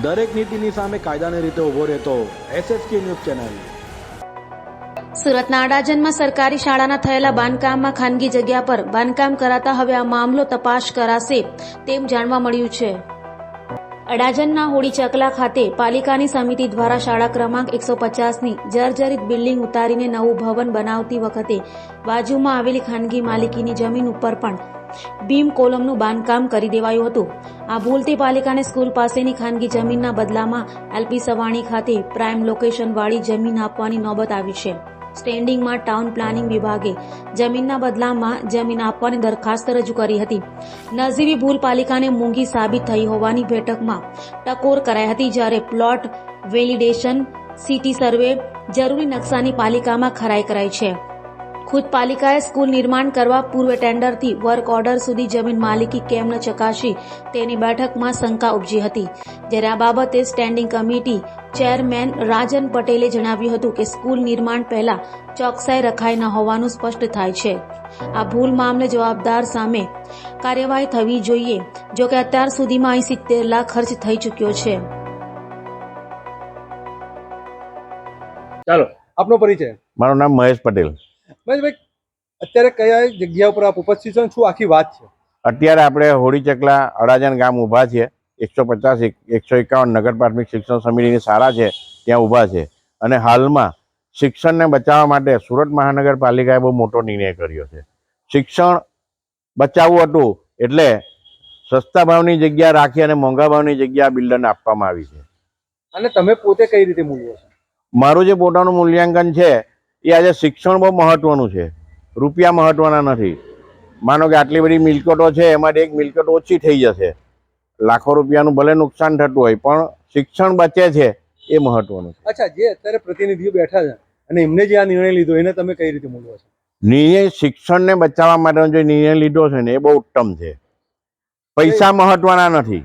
દરેક નીતિની સામે કાયદાની રીતે ઊભો રહેતો એસએસકે ન્યૂઝ ચેનલ. સુરતના અડાજનમાં સરકારી શાળાના થયેલા બાંધકામમાં ખાનગી જગ્યા પર બાંધકામ કરાતા હવે આ મામલો તપાસ કરાશે તેમ જાણવા મળ્યું છે. અડાજણના હોળી ચકલા ખાતે પાલિકાની સમિતિ દ્વારા શાળા ક્રમાંક એકસો પચાસની જર્જરિત બિલ્ડિંગ ઉતારીને નવું ભવન બનાવતી વખતે બાજુમાં આવેલી ખાનગી માલિકીની જમીન ઉપર પણ બીમ કોલમનું બાંધકામ કરી દેવાયું હતું. આ ભૂલથી પાલિકાને સ્કૂલ પાસેની ખાનગી જમીનના બદલામાં એલપી સવાણી ખાતે પ્રાઇમ લોકેશન વાળી જમીન આપવાની નોબત આવી છે. સ્ટેન્ડિંગમાં ટાઉન પ્લાનિંગ વિભાગે જમીનના બદલામાં જમીન આપવાની દરખાસ્ત રજૂ કરી હતી. નજીવી ભૂલ પાલિકાને મૂંગી સાબિત થઈ હોવાની બેઠકમાં ટકોર કરાઈ હતી જ્યારે પ્લોટ વેલિડેશન, સિટી સર્વે, જરૂરી નકશાની પાલિકામાં ખરાઈ કરાઈ છે. ખુદ પાલિકાએ સ્કૂલ નિર્માણ કરવા પૂર્વે ટેન્ડરથી વર્ક ઓર્ડર સુધી જમીન માલિકી કેમ ન ચકાસી તેની બેઠકમાં શંકા ઉપજી હતી. જ્યારે આ બાબતે સ્ટેન્ડિંગ કમિટી ચેરમેન રાજન પટેલે જણાવ્યું હતું કે સ્કૂલ નિર્માણ પહેલા ચોકસાઈ રખાઈ ન હોવાનું સ્પષ્ટ થાય છે. આ ભૂલ મામલે જવાબદાર સામે કાર્યવાહી થવી જોઈએ જો કે અત્યાર સુધીમાં અહીં સિત્તેર લાખ ખર્ચ થઈ ચૂક્યો છે. ચાલો. આપનો પરિચય. મારું નામ મહેશ પટેલ. મહેશભાઈ અત્યારે કયા જગ્યા ઉપર આપ ઉપસ્થિત છો શું આખી વાત છે? અત્યારે આપણે હોળી ચકલા અડાજણ ગામ ઊભા છે. એકસો પચાસ એકસો એકાવન નગર પ્રાથમિક શિક્ષણ સમિતિની શાળા છે ત્યાં ઊભા છે. અને હાલમાં શિક્ષણને બચાવવા માટે સુરત મહાનગરપાલિકાએ બહુ મોટો નિર્ણય કર્યો છે. શિક્ષણ બચાવવું હતું એટલે સસ્તા ભાવની જગ્યા રાખી અને મોંઘા ભાવની જગ્યા બિલ્ડરને આપવામાં આવી છે. અને તમે પોતે કઈ રીતે મૂલ્યો છો? મારું જે પોતાનું મૂલ્યાંકન છે એ આજે શિક્ષણ બહુ મહત્વનું છે. રૂપિયા મહત્વના નથી. માનો કે આટલી બધી મિલકતો છે એમાંથી એક મિલકત ઓછી થઈ જશે. લાખો રૂપિયાનું ભલે નુકસાન થતું હોય પણ શિક્ષણ બચે છે એ મહત્વનું છે. અચ્છા જે અત્યારે પ્રતિનિધિઓ બેઠા છે અને એમને જે આ નિર્ણય લીધો એને તમે કઈ રીતે મૂકવા છો? નિર્ણય શિક્ષણને બચાવવા માટેનો જે નિર્ણય લીધો છે ને એ બહુ ઉત્તમ છે. પૈસા મહત્વના નથી.